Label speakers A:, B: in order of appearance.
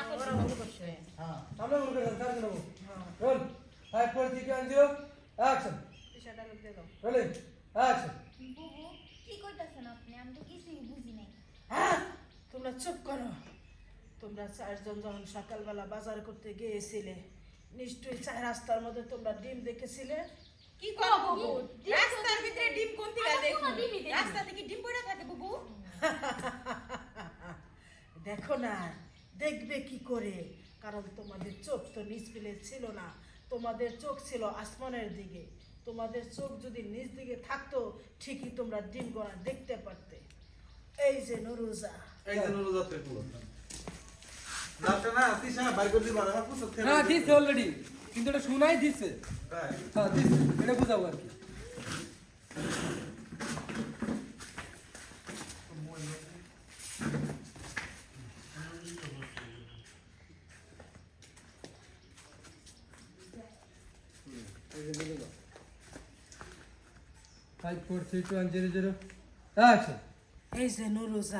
A: সামনে মনে করেন কাজ নেব roll five four three two zero action
B: পেশাটা লোক দিয়ে দাও
A: রোলিং অ্যাকশন
C: বুবু কি করতেছেন আপনি আমি তো কিছুই বুঝি নাই
B: হ্যাঁ তোমরা চুপ করো। তোমরা চারজন যখন সকালবেলা বাজার করতে গিয়েছিলে নিশ্চয়ই চার রাস্তার মধ্যে তোমরা ডিম দেখেছিলে?
D: কি
C: বাবু,
D: বুবু রাস্তার ভিতরে ডিম কোন। রাস্তা থেকে ডিম পড়ে থাকে বুবু।
B: দেখো না দেখবে কি করে? কারণ তোমাদের চোখ তো পিলে ছিল না। তোমাদের চোখ ছিল আসমানের দিকে। তোমাদের চোখ যদি নিচ দিকে থাকতো ঠিকই তোমরা ডিম গোনা দেখতে পারতে। এই যে নুরুজা।
E: এই যে নুরুজাতে পুরো নাচটা না তিশা বাইর করে দিবা আমার পুরো
A: হ্যাঁ দিচ্ছে অলরেডি কিন্তু এটা শোনাই হ্যাঁ দিচ্ছে এটা বুঝাবো আর কি। Five four three two one zero zero আচ্ছা
B: এই যে নুরুজা